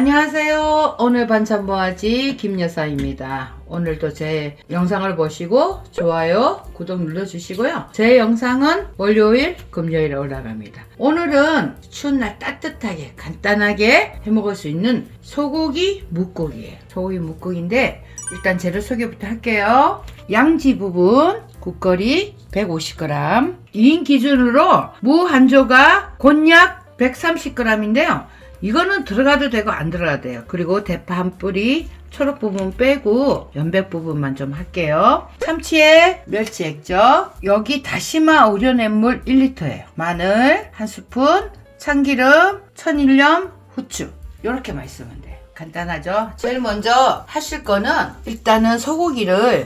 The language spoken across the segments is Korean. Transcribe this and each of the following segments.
안녕하세요. 오늘 반찬 뭐하지? 김여사입니다. 오늘도 제 영상을 보시고 좋아요, 구독 눌러주시고요. 제 영상은 월요일, 금요일에 올라갑니다. 오늘은 추운 날 따뜻하게 간단하게 해 먹을 수 있는 소고기 묵국이에요. 소고기 묵국인데 일단 재료 소개부터 할게요. 양지 부분 국거리 150g 2인 기준으로 무 한 조각 곤약 130g인데요. 이거는 들어가도 되고 안 들어가도 돼요. 그리고 대파 한 뿌리, 초록 부분 빼고 연백 부분만 좀 할게요. 참치에 멸치 액젓, 여기 다시마 우려낸 물 1리터예요. 마늘 한 스푼, 참기름, 천일염, 후추 이렇게만 있으면 돼요. 간단하죠? 제일 먼저 하실 거는 일단은 소고기를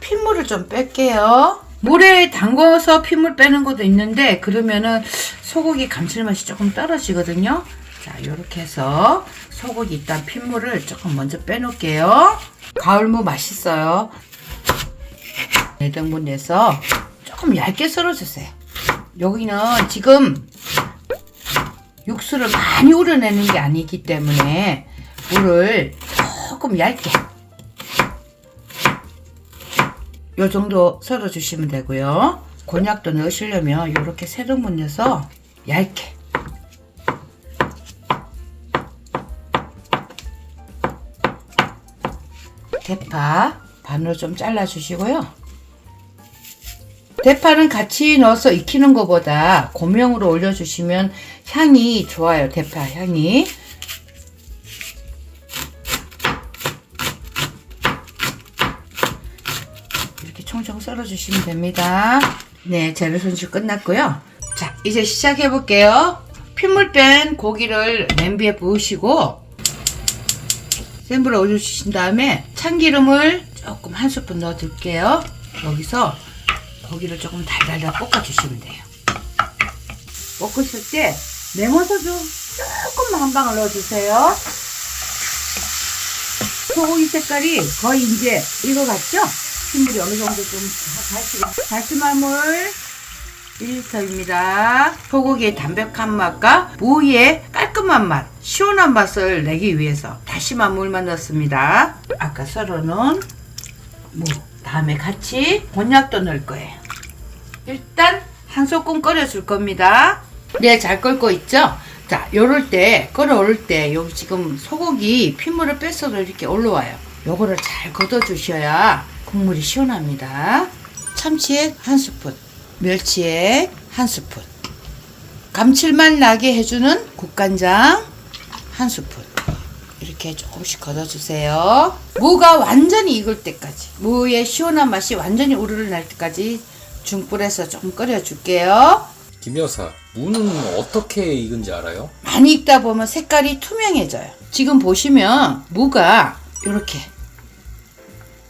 핏물을 좀 뺄게요. 물에 담궈서 핏물 빼는 것도 있는데 그러면은 소고기 감칠맛이 조금 떨어지거든요. 자, 이렇게 해서 소고기 일단 핏물을 조금 먼저 빼놓을게요. 가을무 맛있어요. 4등분 내서 조금 얇게 썰어주세요. 여기는 지금 육수를 많이 우려내는 게 아니기 때문에 물을 조금 얇게 요 정도 썰어주시면 되고요. 곤약도 넣으시려면 이렇게 세 등분 내서 얇게 대파 반으로 좀 잘라 주시고요. 대파는 같이 넣어서 익히는 것보다 고명으로 올려주시면 향이 좋아요. 대파 향이. 이렇게 총총 썰어주시면 됩니다. 네, 재료 손질 끝났고요. 자, 이제 시작해 볼게요. 핏물 뺀 고기를 냄비에 부으시고 센 불에 올려주신 다음에 참기름을 조금 한 스푼 넣어둘게요. 여기서 고기를 조금 달달달 볶아주시면 돼요. 볶으실 때 레몬소주 조금만 한 방울 넣어주세요. 소고기 색깔이 거의 이제 익어갔죠? 핏물이 어느 정도 좀 다시고 다시마물 1리터입니다. 소고기의 담백한 맛과 무의 깔끔한 맛, 시원한 맛을 내기 위해서 다시마 물만 넣습니다. 아까 썰어놓은 무, 다음에 같이 곤약도 넣을 거예요. 일단 한 소끔 끓여줄 겁니다. 네, 잘 끓고 있죠? 자, 요럴 때, 끓어올 때, 여기 지금 소고기 핏물을 뺐어도 이렇게 올라와요. 요거를 잘 걷어주셔야 국물이 시원합니다. 참치액 한 스푼, 멸치액 한 스푼, 감칠맛 나게 해주는 국간장 한 스푼. 이렇게 조금씩 걷어주세요. 무가 완전히 익을 때까지, 무의 시원한 맛이 완전히 우르르 날 때까지 중불에서 조금 끓여줄게요. 김 여사, 무는 어떻게 익은지 알아요? 많이 익다 보면 색깔이 투명해져요. 지금 보시면 무가 이렇게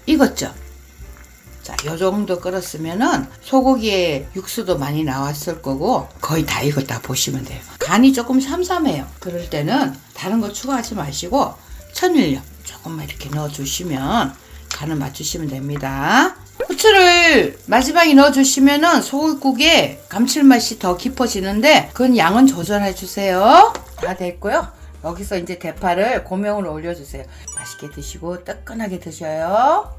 익었죠. 자, 요 정도 끓었으면은 소고기에 육수도 많이 나왔을 거고 거의 다 익었다 보시면 돼요. 간이 조금 삼삼해요. 그럴 때는 다른 거 추가하지 마시고 천일염 조금만 이렇게 넣어주시면 간을 맞추시면 됩니다. 후추를 마지막에 넣어주시면은 소고기국에 감칠맛이 더 깊어지는데 그건 양은 조절해 주세요. 다 됐고요. 여기서 이제 대파를 고명으로 올려주세요. 맛있게 드시고 뜨끈하게 드셔요.